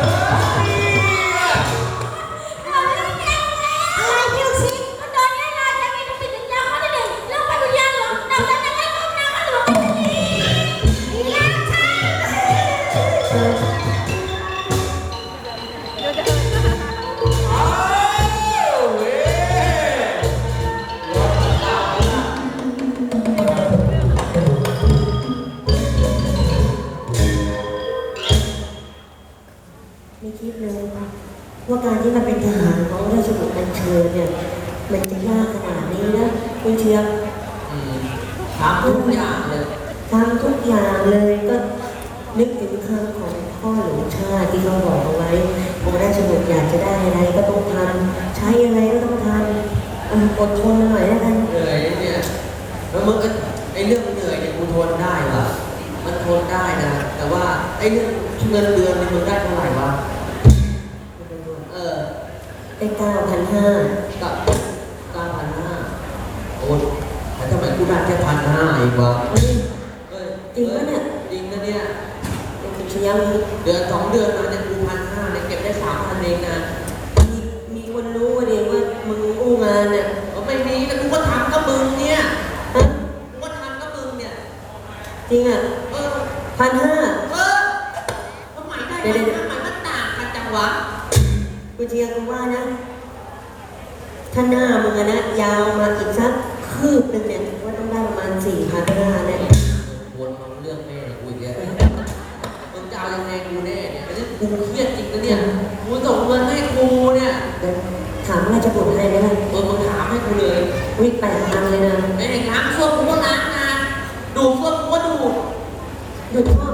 อ ไม่คิดเลยว่าการที่มันเป็นทหารของราชบุตรอัญเชิญเนี่ย มันจะยากขนาดนี้นะคุณเชียงอืมถามทุกอย่างเลยทำทุกอย่างเลยก็นึกถึงคำของพ่อหลวงชาติที่เขาบอกเอาไว้องค์ราชบุตรอยากจะได้อะไรก็ต้องทำใช้อะไรก็ต้องทำเอออดทนหน่อยแล้วกันเหนื่อยเนี่ยแล้วมึงก็ไอ้เรื่องเหนื่อยเนี่ยกูทนได้ว่ะมันทนได้นะ แต่ว่าไอ้เรื่องเงินเดือนเนี่ยมึงได้เท่าไหร่วะเออ ได้เก้าพันห้ากับเก้าพันห้าโอ้ยแต่ทำไมกูได้แค่พันห้าเองวะเฮ้ยเอ้ยจริงปะเนี่ย จริงนะเนี่ยคุณเชียงเดือนสองเดือนมาเนี่ยกูพันห้าเนี่ยเก็บได้สามพันเองนะมีมีคนรู้ว่าเดีว่ามึงอู้งานเนี่ยก็ไม่มีแต่กูก็ทำกับมึงเนี่ยฮะกูก็ทำกับมึงเนี่ย จริงอะเออพันห้าเออทำไมได้พันห้าทำไมมันต่า เชียงกูว่านะถ้าหน้ามึงอะนะยาวมาอีกสักคืบหนึ่งเนี่ยว่าต้องได้ประมาณสี่พันห้าแน่วนมาเรื่องแม่กูอีกแล้วมึงจะเอายังไงกูแน่เนี่ยอันนี้กูเครียดจริงนะเนี่ยกูส่งเงินให้กูเนี่ยเดี๋ยวถามราชบุตรให้ไหมล่ะเออมึงถามให้กูเลยวิแปดพันเลยนะไอ้เด็กล้างส้วมกูก็ล้างนะดูดส้วมกูก็ดูดหยุดชอ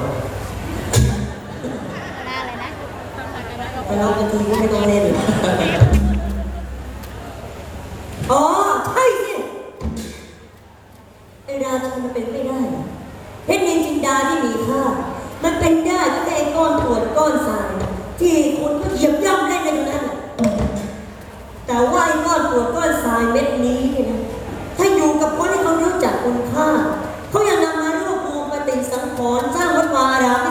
งข้างหน้าหัวเลยไปเราจะทีไม่ต้องเล่นอ๋อใช่สิไอ้ราชันมันเป็นไม่ได้นะเพชรนินจินดาที่มีค่ามันเป็นได้ก็แค่ไอ้ก้อนตรวจก้อนทรายที่คนก็เหยียบย่ำเล่นกันอยู่นั่นแหละแต่ว่าไอ้ก้อนตรวจก้อนทรายเม็ดนี้เนี่ยนะถ้าอยู่กับคนที่เขารู้จักคุณค่าเขายังนำมารวบรวมปฏิสังขรณ์สร้าง วั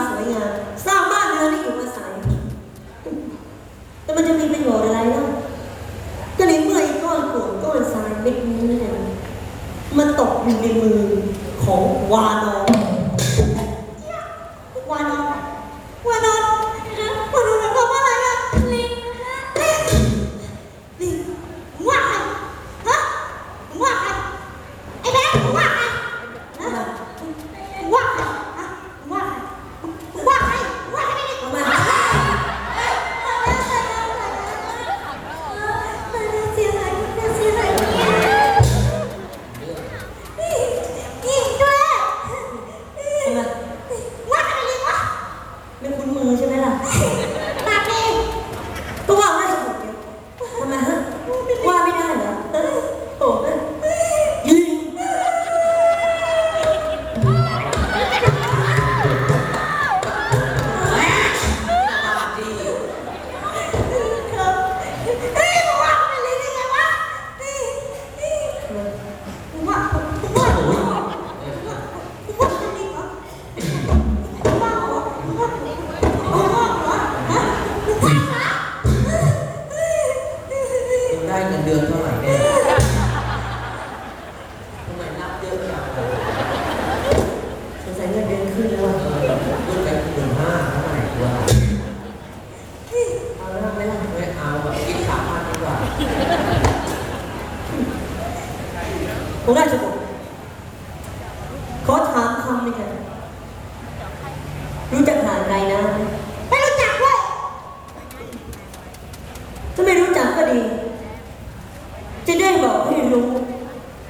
จะได้บอกให้รู้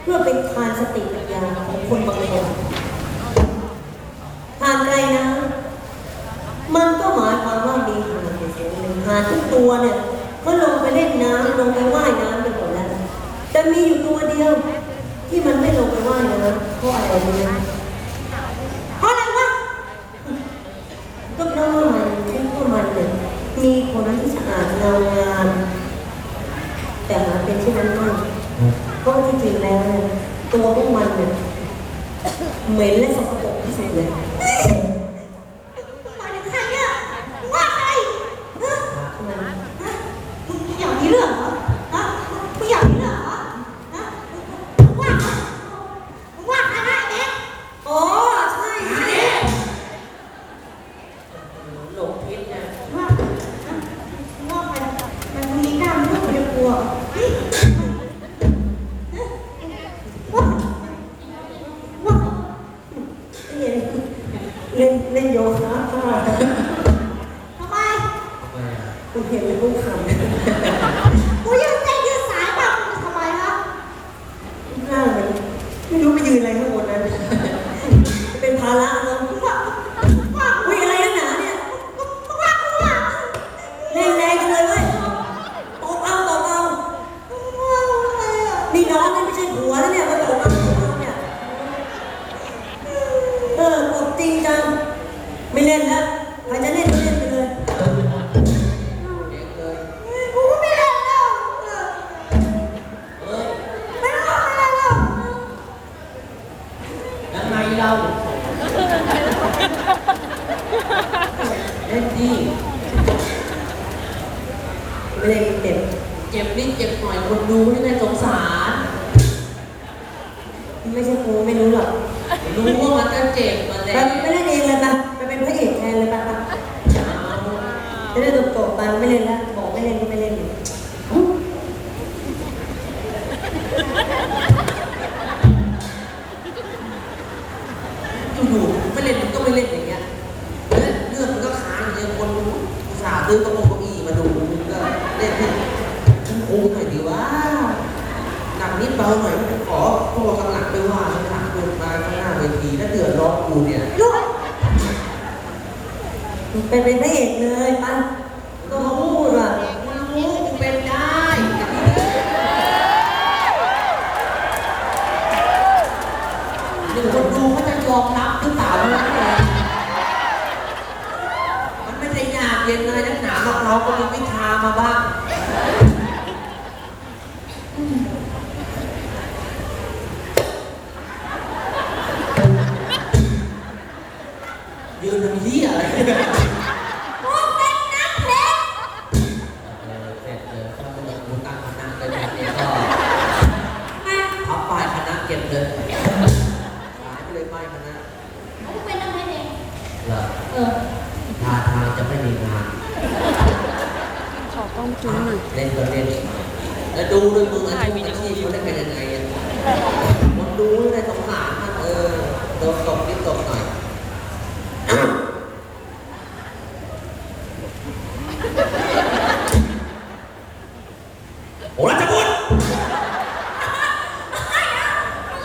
เพื่อเป็นทานสติปัญญาของคนบางคนทานไรนะ มันก็หมายความว่ามีหาดอยู่เสียงหนึ่งหาดทุกตัวเนี่ยก็ลงไปเล่นน้ำลงไปว่ายน้ำกันหมดแล้วแต่มีอยู่ตัวเดียว ที่มันไม่ลงไปว่ายน้ำเพราะอะไรรู้ไหมเพราะอะไรวะก็เพราะว่ามันคิดว่ามันเนี่ยมีคนที่สะอาดเงางามแต่หาเป็นเช่นนั้น เพราะที่จริงแล้วเนี่ยตัวพวกมันเนี่ยเหม็นและสกปรกที่สุดเลยหมายถึงใครเนี่ยว่าใครฮะมันฮะมึงอยากมีเรื่องเหรอฮะมึงอยากมีเรื่องเหรอฮะว่าใครมึงว่าใครได้แม็กอ๋อใช่ใช่หลงพิษเนี่ยว่าฮะงว่ามันมีกล้ามเท่าเดียวกลัว ไม่เล่นเก็บเจ็บนิดเจ็บหน่อยคนดูให้ได้สงสาร ไม่ใช่กูไม่รู้หรอกรู้ว่ามันจะเจ็บมาแล้ไปวไม่เล่นเองเลยปะไปเป็นพระเอกแทนเลยปะปะจะได้จบจบๆไปไม่เล่นแล้ว ซื้อกระโปรงเก้าอี้มาดูก็เล่นให้ฉันโอ้หน่อยดีว่าหนักนิดเบาหน่อยขอพวกเรากำลังไปว่าข้างหลังคนมาข้างหน้าเวทีถ้าเดือดร้อนกูเนี่ย ลูกไปเป็นพระเอกเลยปะ เราก็มีวิชามาบ้าง ยืนทำเหี้ยอะไรพวกเป็นนักเพลงเออเสร็จเลยก็ไม่ต้องกูตั้งคณะเลยแบบนี้ก็มาพับป้ายคณะเก็บเลยหายไปเลยป้ายคณะพวกเป็นนักเพลงเองเหรอเออท่าทางจะไม่มีงานขอก ล้องจุ้งหน่อยเล่นก็เล่นแล้วดูด้วยมืออาชีพอาชีพเขาเล่นกันยังไงอะคนดูได้สงสารมันเออตบตบนิดตบหน่อยโอ้ราชบุตร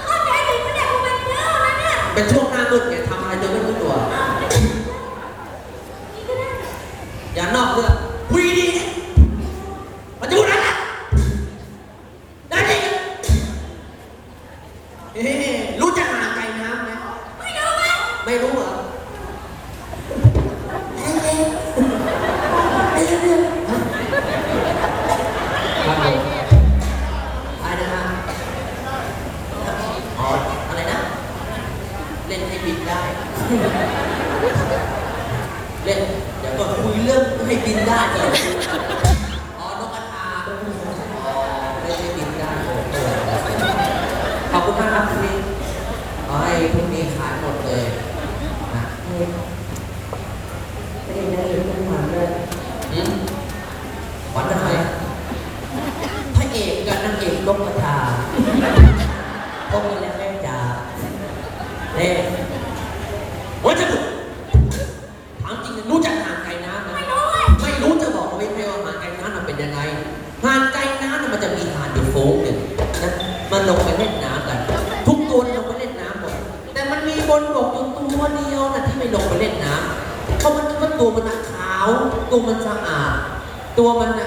เข้าใจผิดปะเนี่ยกูเป็นเนื้อนะเนี่ยเป็นช่วงหน้ามืดไงทำอะไรจนไม่รู้ตัวนี่ก็ได้อย่านอกเรื่อง เล่นให้บินได้ เล่นเดี๋ยวก่อนคุยเรื่องให้บินได้ก่อนอ๋อนกกระทาอ๋อเล่นให้บินได้ขอบคุณมากครับคุณนี้ขอให้พรุ่งนี้ขายหมดเลยนะไม่ได้ได้เลยต้องหวานเลยอืมขวัญอะไรพระเอกกับนางเอกนกกระทาตรงนี้แหละแม่จ๋าเน่ว่าจะบุกถามจริงรู้จักห่างไกลน้ำไหม ไม่รู้เว้ย ไม่รู้จะบอกเอาไว้ไหมว่าหาดไกลน้ำมันเป็นยังไงหาดไกลน้ำน่ะมันจะมีหาดอยู่โฟงหนึ่งนะมันลงไปเล่นน้ำกัน ทุกตัวลงไปเล่นน้ำหมดแต่มันมีบนบกอยู่ตัวเดียวนะที่ไม่ลงไปเล่นน้ำเพราะมันมันตัวมันน่ะขาว ตัวมันสะอาด ตัวมันน่ะ